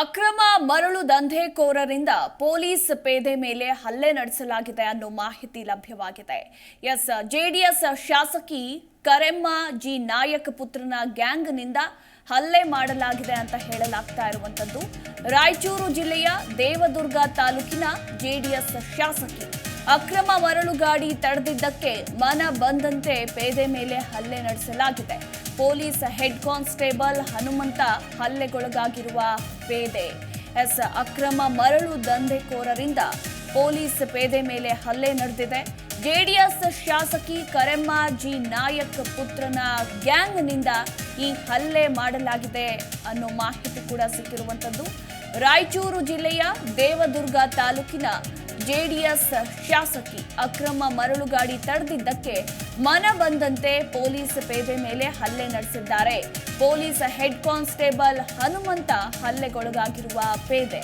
ಅಕ್ರಮ ಮರಳು ದಂಧೆಕೋರರಿಂದ ಪೊಲೀಸ್ ಪೇದೆ ಮೇಲೆ ಹಲ್ಲೆ ನಡೆಸಲಾಗಿದೆ ಅನ್ನೋ ಮಾಹಿತಿ ಲಭ್ಯವಾಗಿದೆ. ಎಸ್, ಜೆಡಿಎಸ್ ಶಾಸಕಿ ಕರೆಮ್ಮ ಜಿ ನಾಯಕ್ ಪುತ್ರನ ಗ್ಯಾಂಗ್ನಿಂದ ಹಲ್ಲೆ ಮಾಡಲಾಗಿದೆ ಅಂತ ಹೇಳಲಾಗ್ತಾ ಇರುವಂತದ್ದು ರಾಯಚೂರು ಜಿಲ್ಲೆಯ ದೇವದುರ್ಗ ತಾಲೂಕಿನ ಜೆಡಿಎಸ್ ಶಾಸಕಿ ಅಕ್ರಮ ಮರಳು ಗಾಡಿ ತಡೆದಿದ್ದಕ್ಕೆ ಮನ ಬಂದಂತೆ ಪೇದೆ ಮೇಲೆ ಹಲ್ಲೆ ನಡೆಸಲಾಗಿದೆ. ಪೊಲೀಸ್ ಹೆಡ್ ಕಾನ್ಸ್ಟೇಬಲ್ ಹನುಮಂತ ಹಲ್ಲೆಗೊಳಗಾಗಿರುವ ಪೇದೆ. ಎಸ್. ಅಕ್ರಮ ಮರಳು ದಂಧೆಕೋರರಿಂದ ಪೊಲೀಸ್ ಪೇದೆ ಮೇಲೆ ಹಲ್ಲೆ ನಡೆದಿದೆ. ಜೆಡಿಎಸ್ ಶಾಸಕಿ ಕರೆಮ್ಮ ಜಿ ನಾಯಕ್ ಪುತ್ರನ ಗ್ಯಾಂಗ್ನಿಂದ ಈ ಹಲ್ಲೆ ಮಾಡಲಾಗಿದೆ ಅನ್ನೋ ಮಾಹಿತಿ ಕೂಡ ಸಿಕ್ಕಿರುವಂತದ್ದು ರಾಯಚೂರು ಜಿಲ್ಲೆಯ ದೇವದುರ್ಗ ತಾಲೂಕಿನ ಜೆಡಿಎಸ್ ಶಾಸಕಿ ಅಕ್ರಮ ಮರಳು ಗಾಡಿ ತಡೆದಿದ್ದಕ್ಕೆ ಮನ ಬಂದಂತೆ ಪೊಲೀಸ್ ಪೇದೆ ಮೇಲೆ ಹಲ್ಲೆ ನಡೆಸಿದ್ದಾರೆ. ಪೊಲೀಸ್ ಹೆಡ್ ಕಾನ್ಸ್ಟೇಬಲ್ ಹನುಮಂತ ಹಲ್ಲೆಗೊಳಗಾಗಿರುವ ಪೇದೆ.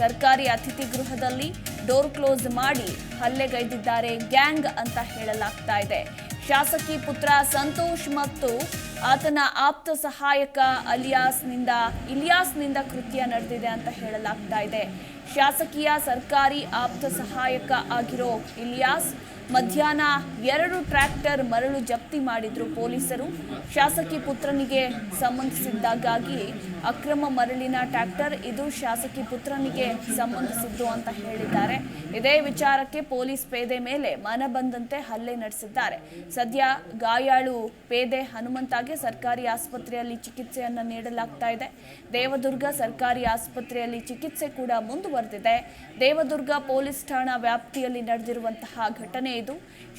ಸರ್ಕಾರಿ ಅತಿಥಿ ಗೃಹದಲ್ಲಿ ಡೋರ್ ಕ್ಲೋಸ್ ಮಾಡಿ ಹಲ್ಲೆಗೈದಿದ್ದಾರೆ ಗ್ಯಾಂಗ್ ಅಂತ ಹೇಳಲಾಗ್ತಾ ಇದೆ. ಶಾಸಕಿ ಪುತ್ರ ಸಂತೋಷ್ ಮತ್ತು ಆತನ ಆಪ್ತ ಸಹಾಯಕ ಅಲಿಯಾಸ್ನಿಂದ, ಇಲಿಯಾಸ್ನಿಂದ ಕೃತ್ಯ ನಡೆದಿದೆ ಅಂತ ಹೇಳಲಾಗ್ತಾ ಇದೆ. ಶಾಸಕಿಯ ಸರ್ಕಾರಿ ಆಪ್ತ ಸಹಾಯಕ ಆಗಿರೋ ಇಲಿಯಾಸ್ ಮಧ್ಯಾಹ್ನ ಎರಡು ಟ್ರ್ಯಾಕ್ಟರ್ ಮರಳು ಜಪ್ತಿ ಮಾಡಿದ್ರು ಪೊಲೀಸರು. ಶಾಸಕಿ ಪುತ್ರನಿಗೆ ಸಂಬಂಧಿಸಿದ್ದಾಗಾಗಿ ಅಕ್ರಮ ಮರಳಿನ ಟ್ರ್ಯಾಕ್ಟರ್ ಇದು ಶಾಸಕಿ ಪುತ್ರನಿಗೆ ಸಂಬಂಧಿಸಿದ್ದು ಅಂತ ಹೇಳಿದ್ದಾರೆ. ಇದೇ ವಿಚಾರಕ್ಕೆ ಪೊಲೀಸ್ ಪೇದೆ ಮೇಲೆ ಮನ ಬಂದಂತೆ ಹಲ್ಲೆ ನಡೆಸಿದ್ದಾರೆ. ಸದ್ಯ ಗಾಯಾಳು ಪೇದೆ ಹನುಮಂತಾಗೆ ಸರ್ಕಾರಿ ಆಸ್ಪತ್ರೆಯಲ್ಲಿ ಚಿಕಿತ್ಸೆಯನ್ನು ನೀಡಲಾಗ್ತಾ ಇದೆ. ದೇವದುರ್ಗ ಸರ್ಕಾರಿ ಆಸ್ಪತ್ರೆಯಲ್ಲಿ ಚಿಕಿತ್ಸೆ ಕೂಡ ಮುಂದುವರೆದಿದೆ. ದೇವದುರ್ಗ ಪೊಲೀಸ್ ಠಾಣಾ ವ್ಯಾಪ್ತಿಯಲ್ಲಿ ನಡೆದಿರುವಂತಹ ಘಟನೆ ಇದು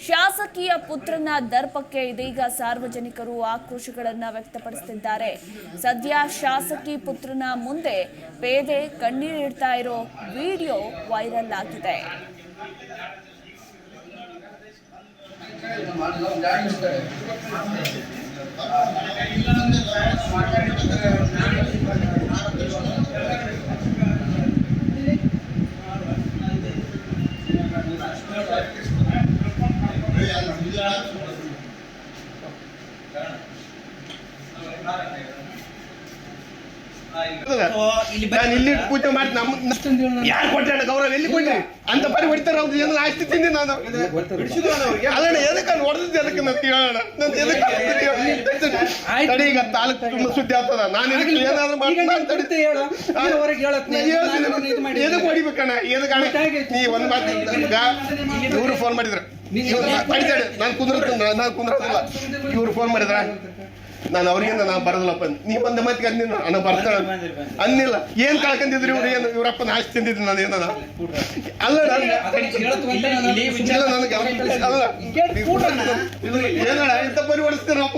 ಶಾಸಕಿಯ ಪುತ್ರನ ದರ್ಪಕ್ಕೆ ಇದೀಗ ಸಾರ್ವಜನಿಕರು ಆಕ್ರೋಶಗಳನ್ನು ವ್ಯಕ್ತಪಡಿಸುತ್ತಿದ್ದಾರೆ ಸದ್ಯ ಶಾಸಕಿ ಪುತ್ರನ ಮುಂದೆ ಪೇದೆ ಕಣ್ಣೀರಿಡ್ತಾ ಇರೋ ವಿಡಿಯೋ ವೈರಲ್ ಆಗಿದೆ. ನಾನು ಇಲ್ಲಿ ಪೂಜೆ ಮಾಡಿ ನಮ್ಮ ಯಾರು ಕೊಟ್ಟಾಡ ಗೌರವ ಎಲ್ಲಿ ಕೊಡ್ಲಿ ಅಂತ ಬರೀ ಹೊಡಿತಾರ ಅವ್ರು. ಆಸ್ತಿ ತಿಂದಿ ನಾನು. ಅದನ್ನ ಎದಕ್ಕೆ ನಾನು ಹೊಡೆದಿದ್ದೆ ಅದಕ್ಕೆ ನಾನು ಕೇಳೋಣ. ನಾನು ಎದಕ್ಕೆ ತಡಿ ಈಗ ತಾಲೂಕು ತುಂಬ ಸುದ್ದಿ ಆಗ್ತದ. ನಾನು ಇದಕ್ಕೆ ಏನಾದ್ರು ಮಾಡ್ತೀನಿ ಅಂತ ತಡಿ. ಎದಕ್ಕೆ ಹೊಡಿಬೇಕಣ್ಣ? ಎದಕ್ಕೆ ನೀ ಒಂದು ಮಾತು ಇವ್ರು ಫೋನ್ ಮಾಡಿದ್ರು. ನಾನು ಕುಂದ್ರತ್ತಿಲ್ಲ ನಾನು ಕುಂದ್ರತ್ತಿಲ್ಲ ಇವ್ರು ಫೋನ್ ಮಾಡಿದ್ರ? ನಾನು ಅವ್ರಿಗಿಂತ ನಾನು ಬರೋದಿಲ್ಲಪ್ಪ ನೀ ಬಂದ ಮತ್ತೆ ಅಂದಿನ ನಾನು ಬರ್ತಾಳ ಅನ್ನಿಲ್ಲ ಏನ್ ಕಳ್ಕೊಂಡಿದ್ರಿ ಇವ್ರು ಏನು ಇವರಪ್ಪ ಆಸ್ತಿ ತಿಂದಿದ್ದು ನಾನು ಏನದ ಅಲ್ಲ ನಾನು ಇಲ್ಲ ನನಗೆ ಅಲ್ಲ ಏನಣ್ಣ ಇಂಥ ಪರಿವರ್ತಿಸ್ತಾರೆ ಅಪ್ಪ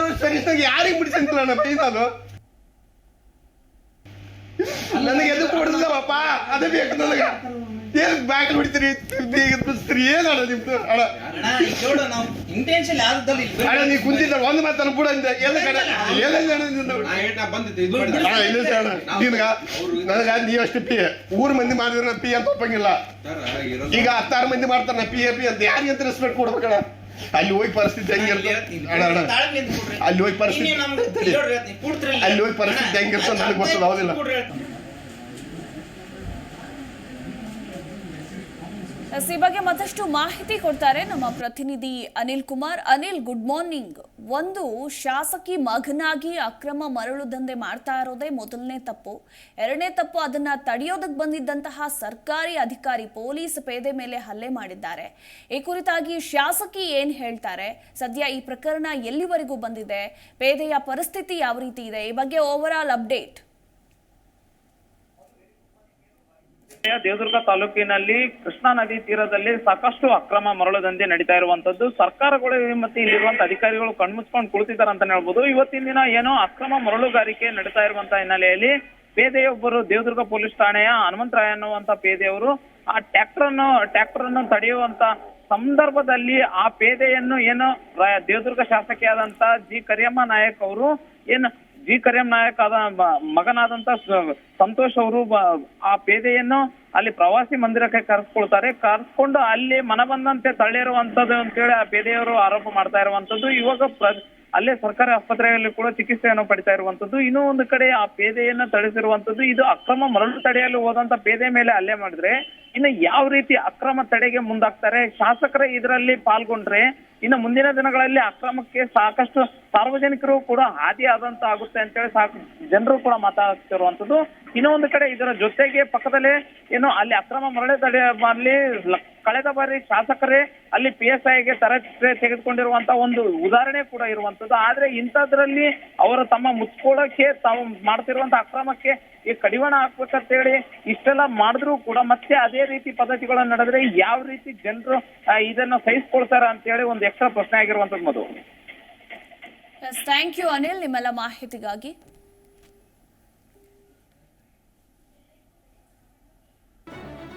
ವರ್ಷ ಸರಿಸಾಗಿ ಯಾರಿಗೆ ಬಿಡಿಸಂತಿಲ್ಲ ನಾನು ಪ್ಲೀಸ್ ಅದು ನನಗೆ ಎದಕ್ಕೆ ಹೊಡೆದಿಲ್ಲಪ್ಪ ಅದೇ ಬೇಕು ನನಗ. ಏನ್ ಬ್ಯಾಂಕ್ ಬಿಡ್ತೀರಿ ಬೇಗ ಏನ್ ಏನಣ್ಣ ನಿಮ್ದು? ಅಣ್ಣ. ಇಂಟೆನ್ಷನ್ ಯಾವ್ದಲ್ಲಿ ಅಣ್ಣ ನೀ ಕುಂತಿದ್ದ ಒಂದು ಮಾತನ್ನು ಕೂಡ ಅಂದೆ. ಎಲ್ಲ ಕಡೆ ಏನಿಲ್ಲ ಅಣ್ಣ ನಿಂದು ಅಣ್ಣ ಇಲ್ಲ ಅಣ್ಣ. ನಿನ್ಗ ನನಗ ನೀ ಅಷ್ಟು ಪಿ ಊರ್ ಮಂದಿ ಮಾಡಿದ್ರ ಪಿ ಅಂತ ಒಪ್ಪಂಗಿಲ್ಲ. ಈಗ ಹತ್ತಾರು ಮಂದಿ ಮಾಡ್ತಾರ ಪಿ ಎ ಪಿ ಅಂತ. ಯಾರಿಗೆ ಅಂತ ರೆಸ್ಪೆಕ್ಟ್ ಕೊಡ್ಬೇಕಣ್ಣ? ಅಲ್ಲಿ ಹೋಗಿ ಪರಿಸ್ಥಿತಿ ಹೆಂಗಿರ್ತದೆ ಅಲ್ಲಿ ಹೋಗಿ ಪರಿಸ್ಥಿತಿ ಅಲ್ಲಿ ಹೋಗಿ ಪರಿಸ್ಥಿತಿ ಹೆಂಗಿರ್ತದೆ ನನಗೆ ಗೊತ್ತದ ಹೌದಿಲ್ಲ. ಈ ಬಗ್ಗೆ ಮತ್ತಷ್ಟು ಮಾಹಿತಿ ಕೊಡ್ತಾರೆ ನಮ್ಮ ಪ್ರತಿನಿಧಿ ಅನಿಲ್ ಕುಮಾರ್. ಅನಿಲ್ ಗುಡ್ ಮಾರ್ನಿಂಗ್ ಒಂದು ಶಾಸಕಿ ಮಗನಾಗಿ ಅಕ್ರಮ ಮರಳು ದಂಧೆ ಮಾಡ್ತಾ ಇರೋದೇ ಮೊದಲನೇ ತಪ್ಪು. ಎರಡನೇ ತಪ್ಪು ಅದನ್ನ ತಡೆಯೋದಕ್ಕೆ ಬಂದಿದ್ದಂತಹ ಸರ್ಕಾರಿ ಅಧಿಕಾರಿ ಪೊಲೀಸ್ ಪೇದೆ ಮೇಲೆ ಹಲ್ಲೆ ಮಾಡಿದ್ದಾರೆ. ಈ ಕುರಿತಾಗಿ ಶಾಸಕಿ ಏನ್ ಹೇಳ್ತಾರೆ? ಸದ್ಯ ಈ ಪ್ರಕರಣ ಎಲ್ಲಿವರೆಗೂ ಬಂದಿದೆ? ಪೇದೆಯ ಪರಿಸ್ಥಿತಿ ಯಾವ ರೀತಿ ಇದೆ? ಈ ಬಗ್ಗೆ ಓವರ್ ಅಪ್ಡೇಟ್ ದೇವದುರ್ಗ ತಾಲೂಕಿನಲ್ಲಿ ಕೃಷ್ಣಾ ನದಿ ತೀರದಲ್ಲಿ ಸಾಕಷ್ಟು ಅಕ್ರಮ ಮರಳು ದಂಧೆ ನಡೀತಾ ಇರುವಂತದ್ದು. ಸರ್ಕಾರಗಳು ಮತ್ತೆ ಇಲ್ಲಿರುವಂತ ಅಧಿಕಾರಿಗಳು ಕಣ್ಮುಚ್ಕೊಂಡು ಕುಳಿತಿದ್ದಾರೆ ಅಂತ ಹೇಳ್ಬೋದು. ಇವತ್ತಿನ ದಿನ ಏನೋ ಅಕ್ರಮ ಮರಳುಗಾರಿಕೆ ನಡೀತಾ ಇರುವಂತ ಹಿನ್ನೆಲೆಯಲ್ಲಿ ಪೇದೆಯೊಬ್ಬರು ದೇವದುರ್ಗ ಪೊಲೀಸ್ ಠಾಣೆಯ ಹನುಮಂತರಾಯ ಅನ್ನುವಂತ ಪೇದೆಯವರು ಆ ಟ್ರ್ಯಾಕ್ಟರ್ ಅನ್ನು ಟ್ರ್ಯಾಕ್ಟರ್ ಅನ್ನು ತಡೆಯುವಂತ ಸಂದರ್ಭದಲ್ಲಿ ಆ ಪೇದೆಯನ್ನು ಏನು ದೇವದುರ್ಗ ಶಾಸಕಿಯಾದಂತ ಜಿ ಕರಿಯಮ್ಮ ನಾಯಕ್ ಅವರು ಏನು ಜಿ ಕರೆಂ ನಾಯಕ್ ಆದ ಮಗನಾದಂತ ಸಂತೋಷ್ ಅವರು ಆ ಪೇದೆಯನ್ನು ಅಲ್ಲಿ ಪ್ರವಾಸಿ ಮಂದಿರಕ್ಕೆ ಕರೆಸ್ಕೊಳ್ತಾರೆ. ಕರೆಸ್ಕೊಂಡು ಅಲ್ಲಿ ಮನ ಬಂದಂತೆ ತಳ್ಳಿರುವಂತದ್ದು ಅಂತೇಳಿ ಆ ಪೇದೆಯವರು ಆರೋಪ ಮಾಡ್ತಾ ಇರುವಂತದ್ದು ಇವಾಗ ಅಲ್ಲೇ ಸರ್ಕಾರಿ ಆಸ್ಪತ್ರೆಯಲ್ಲಿ ಕೂಡ ಚಿಕಿತ್ಸೆಯನ್ನು ಪಡಿತಾ ಇರುವಂತದ್ದು ಇನ್ನೂ ಒಂದು ಕಡೆ ಆ ಪೇದೆಯನ್ನ ತಡೆಸಿರುವಂತದ್ದು ಇದು ಅಕ್ರಮ ಮರಳು ತಡೆಯಲು ಹೋದಂತ ಪೇದೆ ಮೇಲೆ ಹಲ್ಲೆ ಮಾಡಿದ್ರೆ ಇನ್ನು ಯಾವ ರೀತಿ ಅಕ್ರಮ ತಡೆಗೆ ಮುಂದಾಗ್ತಾರೆ? ಶಾಸಕರೇ ಇದರಲ್ಲಿ ಪಾಲ್ಗೊಂಡ್ರೆ ಇನ್ನು ಮುಂದಿನ ದಿನಗಳಲ್ಲಿ ಅಕ್ರಮಕ್ಕೆ ಸಾಕಷ್ಟು ಸಾರ್ವಜನಿಕರು ಕೂಡ ಹಾದಿ ಆದಂತ ಆಗುತ್ತೆ ಅಂತೇಳಿ ಸಾಕು ಜನರು ಕೂಡ ಮಾತಾಡ್ತಿರುವಂತದ್ದು ಇನ್ನೊಂದು ಕಡೆ ಇದರ ಜೊತೆಗೆ ಪಕ್ಕದಲ್ಲೇ ಏನು ಅಲ್ಲಿ ಅಕ್ರಮ ಮರಳೆ ತಡೆ ಅಲ್ಲಿ ಲ- ಕಳೆದ ಬಾರಿ ಶಾಸಕರೇ ಅಲ್ಲಿ ಪಿ ಎಸ್ ಐಗೆ ತರಬೇತಿ ತೆಗೆದುಕೊಂಡಿರುವಂತ ಒಂದು ಉದಾಹರಣೆ ಕೂಡ ಇರುವಂತದ್ದು. ಆದ್ರೆ ಇಂಥದ್ರಲ್ಲಿ ಅವರು ತಮ್ಮ ಮುಚ್ಕೊಳ್ಳೋಕೆ ತಾವು ಮಾಡ್ತಿರುವಂತ ಅಕ್ರಮಕ್ಕೆ ಈ ಕಡಿವಾಣ ಹಾಕ್ಬೇಕಂತ ಹೇಳಿ ಇಷ್ಟೆಲ್ಲ ಮಾಡಿದ್ರು ಕೂಡ ಮತ್ತೆ ಅದೇ ರೀತಿ ಪದ್ಧತಿಗಳನ್ನ ನಡೆದ್ರೆ ಯಾವ ರೀತಿ ಜನರು ಇದನ್ನ ಸಹಿಸ್ಕೊಳ್ತಾರ ಅಂತ ಹೇಳಿ ಒಂದು ಎಕ್ಸ್ಟ್ರಾ ಪ್ರಶ್ನೆ ಆಗಿರುವಂತದ್ದು ಮಧು. ಥ್ಯಾಂಕ್ ಯು ಅನಿಲ್, ನಿಮ್ಮೆಲ್ಲ ಮಾಹಿತಿಗಾಗಿ.